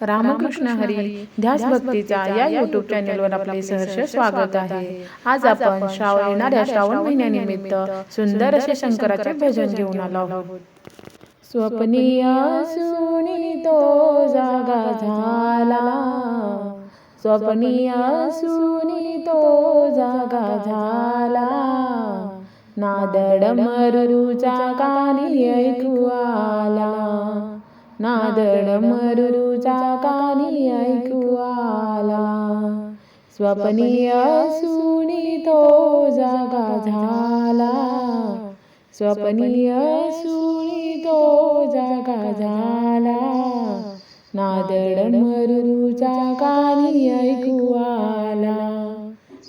रामकृष्ण हरी ध्यास भक्तीचा या युट्यूब चॅनेलवर आपले सहर्ष स्वागत आहे. आज आपण श्रावण येणाऱ्या श्रावण महिन्यानिमित्त सुंदर असे शंकराचे भजन घेऊन आलो आहोत. स्वप्नीय सुनी तो जागा झाला. स्वप्नीय सुनी तो जागा झाला. नादड मरुरूचा कानी ऐकू आला. नादड तुझा कानी ऐकू आला स्वप्नीय असुनी तो जागा झाला. स्वप्नीय असुनी तो जागा झाला. नादड मरुचा कानी ऐकू आला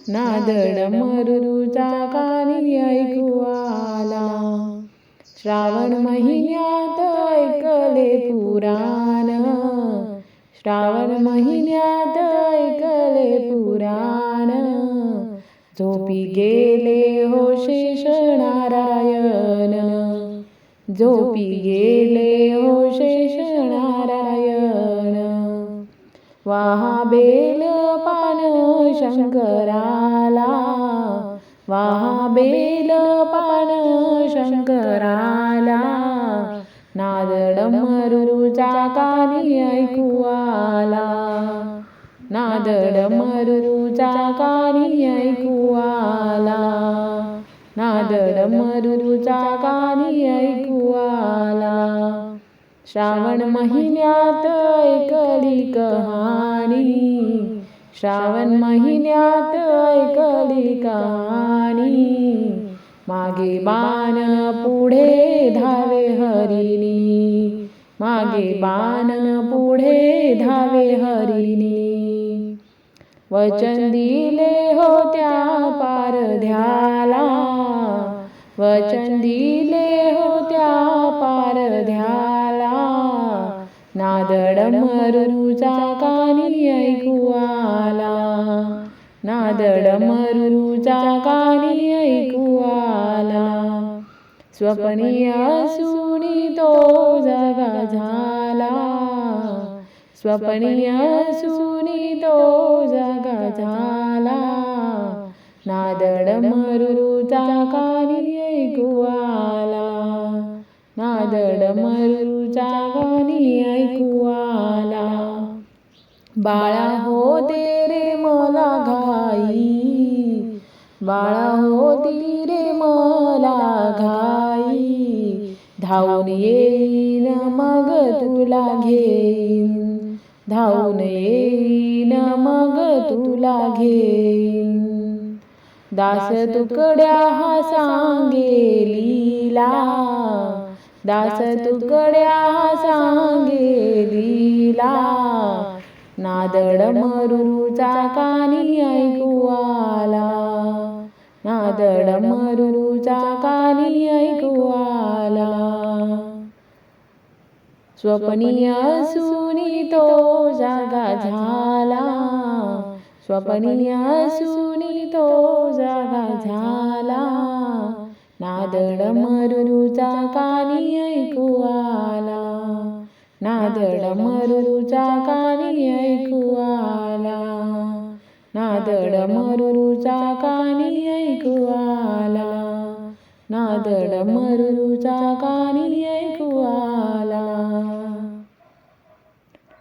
नादड मरुचा कानी ऐकू आला श्रावण महिन्यात ऐकले पुराण. श्रावण महिन्यात ऐकले पुराण. झोपी गेले हो शेष नारायण झोपी गेले हो शेष नारायण वाहा बेल पान शंकरा बेल पान शंकराला. नादड मरुरूचा कानी ऐकू आला नादड मरुरूचा कानी ऐकू आला नादड मरुरूचा कानी ऐकू आला श्रावण महिन्यात ऐकली कहाणी. श्रावण महिन्यात ऐकली कहाणी. मागे बाण पुढे धावे हरिणी. मागे बाण पुढे धावे हरिणी. वचन दिले होत्या पारध्याला. वचन दिले होत्या पारध्याला. नादड मरुचा कानी ऐकू आला नादड मरुचा कानी ऐकू स्वप्नीय सुनी तो जागा झाला. स्वप्नीय सुनी तो जागा झाला. नादड मरुरूचा कानी ऐकू आला नादड मरुरूचा कानी ऐकू आला बाळा हो दे रे मला घाई. बाळा हो दे रे मला धावून येईन मग तुला घेईन. धावून येईन मग तुला घेईन. दास तुकड्या हा सांगे लीला. दास तुकड्या हा सांगे लीला नादड मरुरूचा कानी ऐकू आला नादड मरुरूचा कानी ऐकू आला स्वप्नीय सुनी तो जागा झाला. स्वप्नीय सुनी तो जागा झाला. नादड मरुरूचा कानी ऐकू आला नादड मरुचा कानी ऐकू आला नादड मरुचा कानी ऐकू आला नादड मरुरूचा कानी ऐकू आला